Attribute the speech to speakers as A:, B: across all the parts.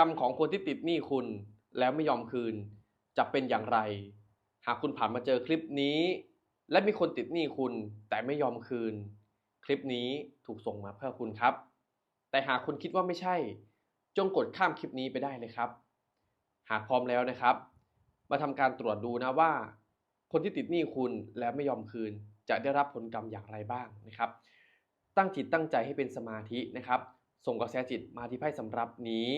A: กรรมของคนที่ติดหนี้คุณแล้วไม่ยอมคืน จะเป็นอย่างไร หากคุณผ่านมาเจอคลิปนี้ และมีคนติดหนี้คุณแต่ไม่ยอมคืน คลิปนี้ถูกส่งมาเพื่อคุณครับ แต่หากคุณคิดว่าไม่ใช่ จงกดข้ามคลิปนี้ไปได้เลยครับ หากพร้อมแล้วนะครับ มาทำการตรวจดูนะว่า คนที่ติดหนี้คุณแล้วไม่ยอมคืน จะได้รับผลกรรมอย่างไรบ้างนะครับ ตั้งจิตตั้งใจให้เป็นสมาธินะครับ ส่งกระแสจิตมาที่ไพ่สำรับนี้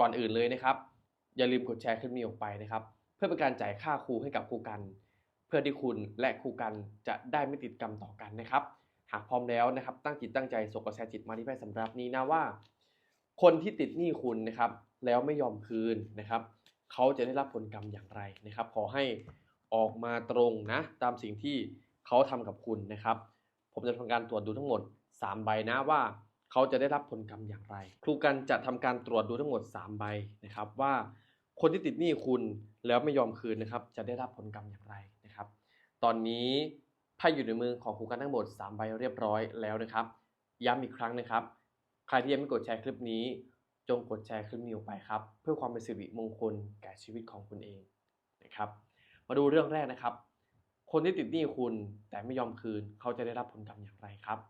A: ก่อนอื่นเลยนะครับ อย่าลืมกดแชร์คลิปนี้ออกไปนะครับ เพื่อเป็นการจ่ายค่าครูให้กับครูกัน เพื่อที่คุณและครูกันจะได้ไม่ติดกรรมต่อกันนะครับ หากพร้อมแล้วนะครับ ตั้งจิตตั้งใจส่งกระแสจิตมาที่ไพ่สำรับนี้นะว่า คนที่ติดหนี้คุณนะครับ แล้วไม่ยอมคืนนะครับ เขาจะได้รับผลกรรมอย่างไรนะครับ ขอให้ออกมาตรงนะ ตามสิ่งที่เขาทำกับคุณนะครับ ผมจะทำการตรวจดูทั้งหมด 3 ใบนะว่า เขาจะได้รับผลกรรมอย่างไร ครูกันจะทำการตรวจดูทั้งหมด 3 ใบนะครับว่าคนที่ติดหนี้คุณแล้วไม่ยอมคืนนะครับ จะได้รับผลกรรมอย่างไรนะครับ ตอนนี้ไพ่อยู่ในมือของครูกันทั้งหมด 3 ใบเรียบร้อยแล้วนะครับ ย้ำอีกครั้งนะครับ ใครที่ยังไม่กดแชร์คลิปนี้ จงกดแชร์คลิปนี้ออกไปครับ เพื่อความเป็นสิริมงคลแก่ชีวิตของคุณเองนะครับ มาดูเรื่องแรกนะครับ คนที่ติดหนี้คุณแต่ไม่ยอมคืน เขาจะได้รับผลกรรมอย่างไรครับ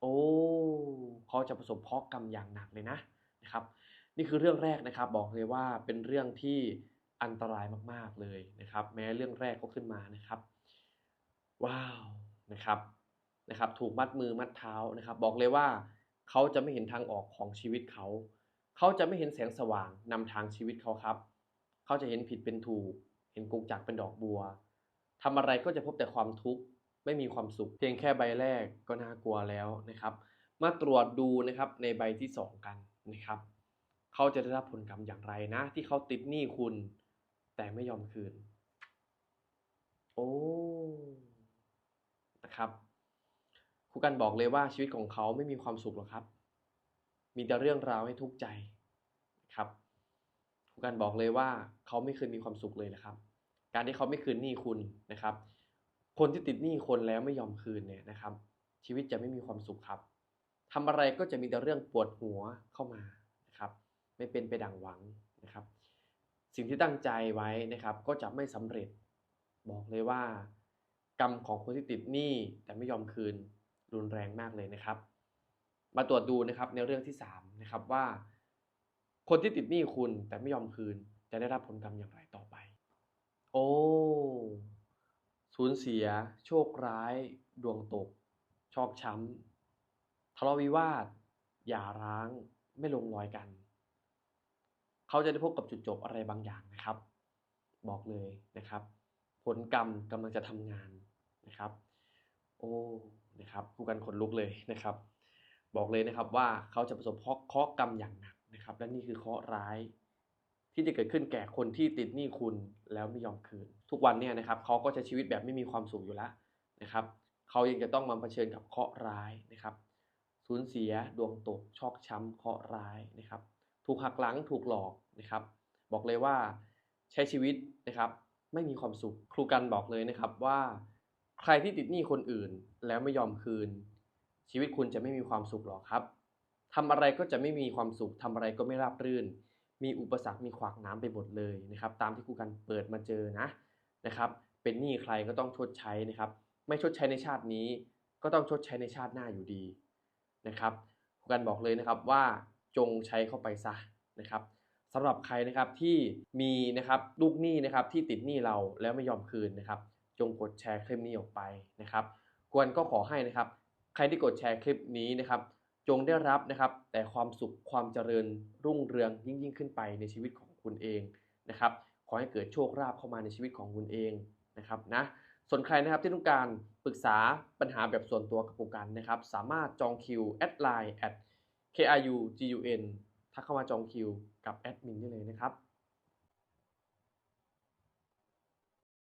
A: โอ้ เขาจะประสบเคราะห์กรรมอย่างหนักเลยนะนะครับ นี่คือเรื่องแรกนะครับบอกเลยว่าเป็นเรื่องที่อันตรายมากๆเลยนะครับ แม้เรื่องแรกก็ขึ้นมานะครับ ว้าวนะครับนะครับ ถูกมัดมือมัดเท้านะครับ บอกเลยว่าเขาจะไม่เห็นทางออกของชีวิตเขาเขาจะไม่เห็นแสงสว่างนำทางชีวิตเขาครับ เขาจะเห็นผิดเป็นถูก เห็นกงจักเป็นดอกบัวทำอะไรก็จะพบแต่ความทุกข์ไม่มีความสุข เพียงแค่ใบแรกก็น่ากลัวแล้วนะครับ มาตรวจดูนะครับในใบที่สองกันนะครับเขาจะได้รับผลกรรมอย่างไรนะ ที่เขาติดหนี้คุณ แต่ไม่ยอมคืน โอ้นะครับครูกันบอกเลยว่าชีวิตของเขาไม่มีความสุขหรอกครับ มีแต่เรื่องราวให้ทุกข์ใจนะครับครูกันบอกเลยว่าเขาไม่เคยมีความสุขเลยนะครับ การที่เขาไม่คืนหนี้คุณนะครับ คนที่ติดหนี้คนแล้วไม่ยอมคืนเนี่ยนะครับ ชีวิตจะไม่มีความสุขครับ ทำอะไรก็จะมีแต่เรื่องปวดหัวเข้ามานะครับ ไม่เป็นไปดังหวังนะครับ สิ่งที่ตั้งใจไว้นะครับ ก็จะไม่สำเร็จ บอกเลยว่า กรรมของคนที่ติดหนี้แต่ไม่ยอมคืนรุนแรงมากเลยนะครับ มาตรวจดูนะครับในเรื่องที่3นะครับว่า คนที่ติดหนี้คุณแต่ไม่ยอมคืน จะได้รับผลกรรมอย่างไรต่อไป โอ้สูญเสีย โชคร้าย ดวงตก ชอกช้ำ ทะเลาะวิวาทหย่าร้างไม่ลงรอยกัน เขาจะได้พบกับจุดจบอะไรบางอย่างนะครับ บอกเลยนะครับ ผลกรรมกำลังจะทำงานนะครับ โอ้นะครับผู้กันขนลุกเลยนะครับ บอกเลยนะครับว่าเขาจะประสบเคราะห์เคราะห์กรรมอย่างหนักนะครับ และนี่คือเคราะห์ร้ายที่จะเกิดขึ้นแก่คนที่ติดหนี้คุณแล้วไม่ยอมคืน ทุกวันเนี่ยนะครับเขาก็ใช้ชีวิตแบบไม่มีความสุขอยู่แล้วนะครับ เขายังจะต้องมาเผชิญกับเคราะห์ร้ายนะครับ สูญเสียดวงตกชอกช้ำเคราะห์ร้ายนะครับ ถูกหักหลังถูกหลอกนะครับ บอกเลยว่าใช้ชีวิตนะครับ ไม่มีความสุขครูกันบอกเลยนะครับว่าใครที่ติดหนี้คนอื่นแล้วไม่ยอมคืน ชีวิตคุณจะไม่มีความสุขหรอกครับทำอะไรก็จะไม่มีความสุขทำอะไรก็ไม่ราบรื่น มีอุปสรรคมีขวากน้ำไปหมดเลยนะครับ ตามที่ครูกันเปิดมาเจอนะนะครับ เป็นหนี้ใครก็ต้องชดใช้นะครับ ไม่ชดใช้ในชาตินี้ ก็ต้องชดใช้ในชาติหน้าอยู่ดี นะครับครูกันบอกเลยนะครับว่าจงใช้เข้าไปซะนะครับสำหรับใครนะครับที่มีนะครับลูกหนี้นะครับที่ติดหนี้เราแล้วไม่ยอมคืนนะครับ จงกดแชร์คลิปนี้ออกไปนะครับควรก็ขอให้นะครับใครที่กดแชร์คลิปนี้นะครับ จงได้รับนะครับ แต่ความสุขความเจริญรุ่งเรืองยิ่งยิ่งขึ้นไปในชีวิตของคุณเองนะครับ ขอให้เกิดโชคลาภเข้ามาในชีวิตของคุณเองนะครับนะ ส่วนใครนะครับที่ต้องการปรึกษาปัญหาแบบส่วนตัวกับครูกันนะครับ สามารถจองคิวแอดไลน์ at kriugun ถ้าเข้ามาจองคิวกับแอดมินได้เลยนะครับ